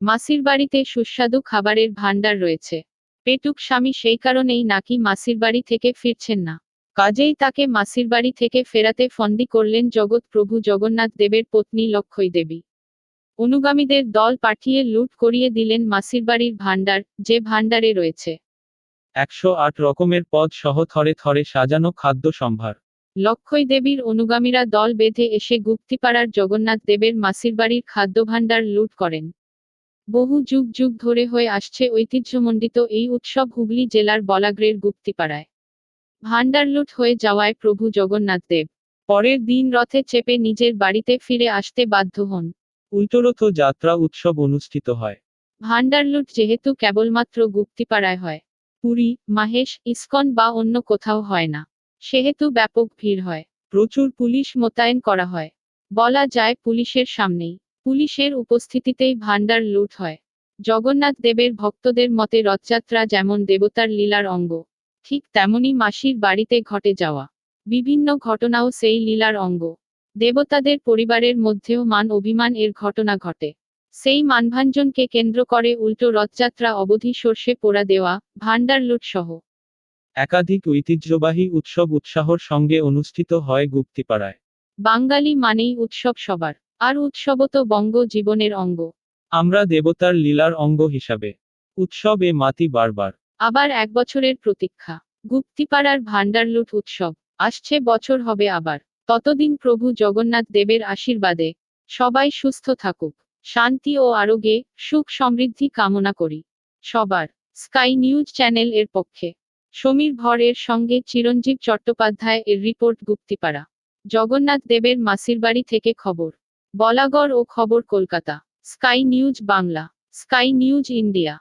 মাসির বাড়িতে সুস্বাদু খাবারের ভাণ্ডার রয়েছে। পেটুক স্বামী সেই কারণেই নাকি মাসির বাড়ি থেকে ফিরছেন না। কাজেই তাকে মাসির বাড়ি থেকে ফেরাতে ফন্দি করলেন জগৎ প্রভু জগন্নাথ দেবের পত্নী লক্ষই দেবী। অনুগামীদের দল পাঠিয়ে লুট করিয়ে দিলেন মাসির বাড়ির ভাণ্ডার যে ভাণ্ডারে রয়েছে। একশো আট রকমের পদ সহ থরে থরে সাজানো খাদ্য সম্ভার। লক্ষই দেবীর অনুগামীরা দল বেঁধে এসে গুপ্তিপাড়ার জগন্নাথ দেবের মাসির বাড়ির খাদ্য খাদ্যভাণ্ডার লুট করেন। বহু যুগ যুগ ধরে হয়ে আসছে ঐতিহ্যমণ্ডিত এই উৎসব হুগলি জেলার বলাগ্রের গুপ্তিপাড়ায়। ভাণ্ডার লুট হয়ে যাওয়ায় প্রভু জগন্নাথ দেব। পরের দিন রথে চেপে নিজের বাড়িতে ফিরে আসতে বাধ্য হন। উল্টোরথ যাত্রা উৎসব অনুষ্ঠিত হয়। ভাণ্ডার লুট যেহেতু কেবলমাত্র গুপ্তিপাড়ায় হয়। পুরী মাহেশ ইস্কন বা অন্য কোথাও হয় না। সেহেতু ব্যাপক ভিড় হয়। প্রচুর পুলিশ মোতায়েন করা হয়। বলা যায় পুলিশের সামনেই। পুলিশের উপস্থিতিতেই ভাণ্ডার লুট হয়। জগন্নাথ দেবের ভক্তদের মতে রথযাত্রা যেমন দেবতার লীলার অঙ্গ ঠিক তেমনি মাসির বাড়িতে ঘটে যাওয়া। বিভিন্ন ঘটনাও সেই লীলার অঙ্গ। দেবতাদের পরিবারের মধ্যেও মান অভিমান এর ঘটনা ঘটে। সেই মানভাঞ্জনকে কেন্দ্র করে উল্টো রথযাত্রা অবধি সর্ষে পোড়া দেওয়া ভাণ্ডার লুট সহ। একাধিক ঐতিহ্যবাহী উৎসব উৎসাহর সঙ্গে অনুষ্ঠিত হয় গুপ্তিপাড়ায়। বাঙালি মানেই উৎসব সবার। আর উৎসব তো বঙ্গ জীবনের অঙ্গ। আমরা দেবতার লীলার অঙ্গ হিসাবে। উৎসবে মাতি বারবার। আবার এক বছরের প্রতীক্ষা। গুপ্তিপাড়ার ভাণ্ডার লুট উৎসব। আসছে বছর হবে আবার। ততদিন প্রভু জগন্নাথ দেবের আশীর্বাদে সবাই সুস্থ থাকুক। শান্তি ও আরোগ্যে সুখ সমৃদ্ধি কামনা করি। সবার। স্কাই নিউজ চ্যানেল এর পক্ষে। সমীর ভর এর সঙ্গে চিরঞ্জীব চট্টোপাধ্যায় এর রিপোর্ট গুপ্তিপাড়া। জগন্নাথ দেবের মাসির বাড়ি থেকে খবর। বলাগড় ও খবর Kolkata sky news Bangla sky news India.